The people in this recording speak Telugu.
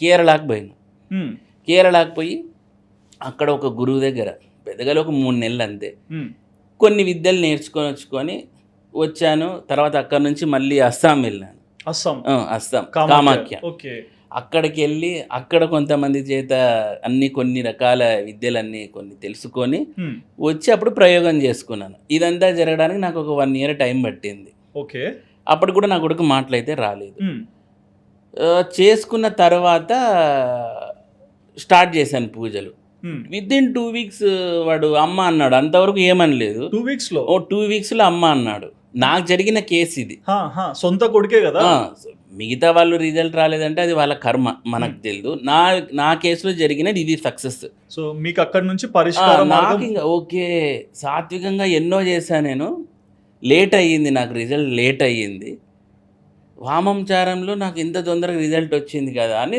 కేరళకు పోయినా కేరళకు పోయి అక్కడ ఒక గురువు దగ్గర పెద్దగా ఒక మూడు నెలలు అంతే. కొన్ని విద్యలు నేర్చుకొని వచ్చుకొని వచ్చాను. తర్వాత అక్కడ నుంచి మళ్ళీ అస్సాం వెళ్ళాను. అస్సాం? అస్సాం. కామాఖ్య. ఓకే. అక్కడికి వెళ్ళి అక్కడ కొంతమంది చేత అన్ని కొన్ని రకాల విద్యలన్నీ కొన్ని తెలుసుకొని వచ్చి అప్పుడు ప్రయోగం చేసుకున్నాను. ఇదంతా జరగడానికి నాకు ఒక వన్ ఇయర్ టైం పట్టింది. ఓకే. అప్పుడు కూడా నా కొడుకు మాటలైతే రాలేదు. చేసుకున్న తర్వాత స్టార్ట్ చేశాను పూజలు. విత్ ఇన్ టూ వీక్స్ వాడు అమ్మ అన్నాడు. అంతవరకు ఏమనలేదు. టూ వీక్స్లో? ఓ టూ వీక్స్లో అమ్మ అన్నాడు. నాకు జరిగిన కేసు ఇది. సొంత కొడుకే కదా? మిగతా వాళ్ళు రిజల్ట్ రాలేదంటే అది వాళ్ళ కర్మ మనకు తెలియదు నా నా కేసులో జరిగినది ఇది సక్సెస్ సో మీకు అక్కడ నుంచి పరిష్కార నాకు ఇంకా ఓకే. సాత్వికంగా ఎన్నో చేశాను నేను. లేట్ అయ్యింది నాకు రిజల్ట్ లేట్ అయ్యింది. వామంచారంలో నాకు ఇంత తొందరగా రిజల్ట్ వచ్చింది కదా అని